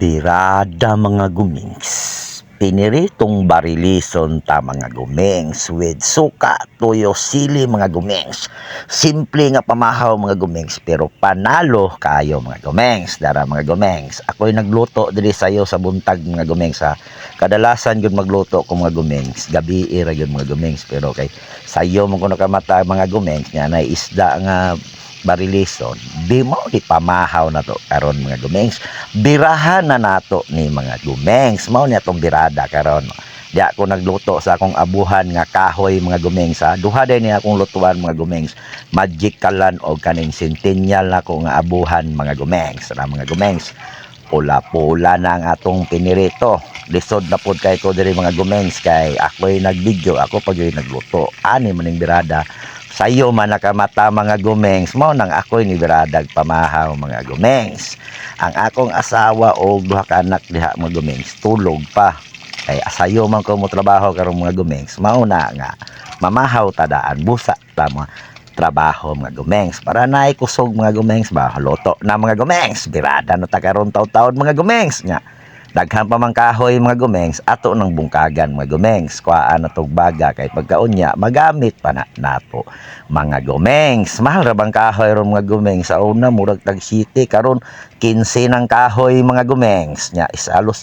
Birada mga gumings. Piniritong barilison ta mga gumings with suka, tuyo, sili mga gumings. Simple nga pamahaw mga gumings pero panalo kayo mga gumings. Dara mga gumings. Ako'y nagluto diri sayo sa buntag mga gumings ha. Kadalasan yun magluto ko mga gumings. Gabi ira yun mga gumings pero kay sayo mo kuno kamata mga gumings nga na isda nga barilison di mo di pamahaw na to karon mga gumengs. Birahan na nato ni mga gumengs. Mao niya tong birada karon. Di ako nagluto sa akong abuhan nga kahoy mga gumengs ha? Duha day ni akong lutuan mga gumengs. Magikalan o kaning centennial na ko nga abuhan mga gumengs na mga gumengs. Pula-pula na ang atong pinirito. Lisod na pod kay ko diri mga gumengs kay ako'y nagvideo ako pag nagluto. Ani maning birada sayo man nakamata mga gumengs. Mo nang ako'y ni biradag pamahaw mga gumengs. Ang akong asawa o duha ka anak diha mga gumengs tulog pa. Kay asayo man ko mo trabaho karong mga gumengs. Mao na nga mamahaw tadaan busa ta mga trabaho mga gumengs. Para naay kusog mga gumengs ba loto na mga gumengs. Birada na ta karon taw-taon mga gumengs nga daghan pa man kahoy mga gumengs ato ng bungkagan mga gumengs. Kuhaan na tog baga kay pagkaunya magamit pa na nato. Mga gumengs mahal ra bang kahoy ron mga gumengs? Sa una murag tag city karon 15 ng kahoy mga gumengs. Nya isalos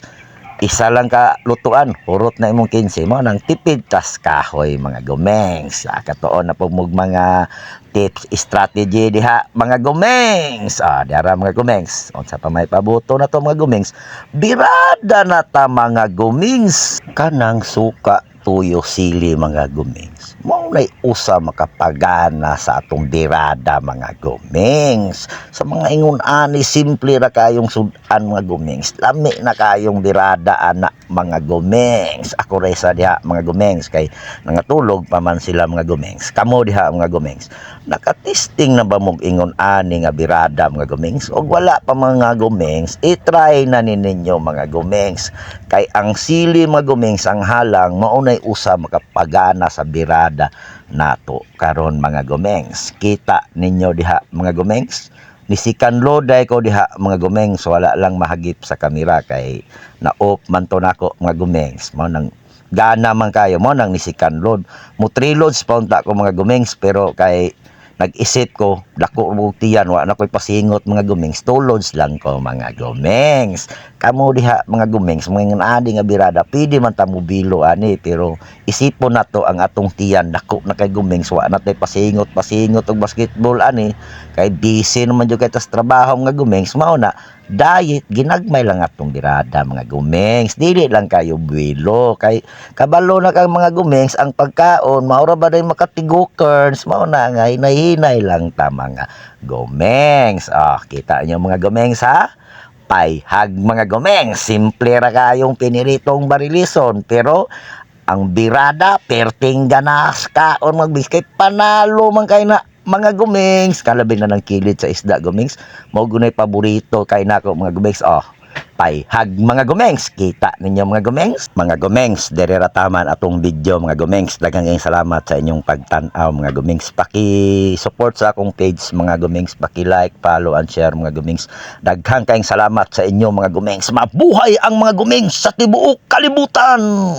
isa lang ka lutuan hurot na imong 15 mo nang tipid tas kahoy mga gumengs sa katuon na pumug mga tips strategy diha mga gumengs ah diara mga gumengs unsa pa may pabuto na to mga gumengs birada na ta mga gumengs kanang suka tuyo sili mga gumengs mao nay usa makapagana sa atong birada mga gumengs sa mga ingon ani simple ra kayong sudan mga gumengs lami na kayong birada ana mga gumengs ako resa diha mga gumengs kay nangatulog pa man sila mga gumengs kamo diha mga gumengs nakatesting na ba mong ingon ani nga birada mga gumengs og wala pa mga gumengs i-try na ni ninyo mga gumengs kay ang sili mga gumengs ang halang maunay usa makapagana sa birada nato karon mga gumengs kita ninyo diha mga gumengs nisikan loday ko diha mga gumengs wala lang mahagip sa kamera kay na off man to nako mga gumengs mao nang gana man kayo mo nang nisikan load mo three loads pa unta ko mga gumengs pero kay nag-isip ko dako mo tiyan wa na ko'y pasingot mga gumengs two loads lang ko mga gumengs kamo diha mga gumengs mga adi nga birada pwede man ta mo bilo ani pero isipon nato ang atong tiyan. Dako na kay gumengs wa na tay pasingot pasingot og basketball ani. Kay busy naman jud kay tas trabaho mga gumengs mao na diet ginagmay lang atong birada mga gumengs dili lang kayo buwilo kay kabalo na kang mga gumengs ang pagkaon maura ba day makatigokers mao na nga hinay-hinay lang ta mga gumengs ah kita niyo mga gumengs ha? Payhag mga gumengs simple ra kayong piniritong barilison pero ang birada perting ganas kaon magbiskay panalo man kay na mga gumings. Kalabi na ng kilid sa isda gumings. Mo gunay paborito kay nako mga gumings. Oh payhag mga gumings. Kita ninyo mga gumings. Mga gumings dere ra taman atong video mga gumings. Daghang salamat sa inyong pagtan-aw mga gumings. Paki support sa akong page mga gumings. Paki like follow and share mga gumings. Daghang kayong salamat sa inyo mga gumings. Mabuhay ang mga gumings sa tibuok kalibutan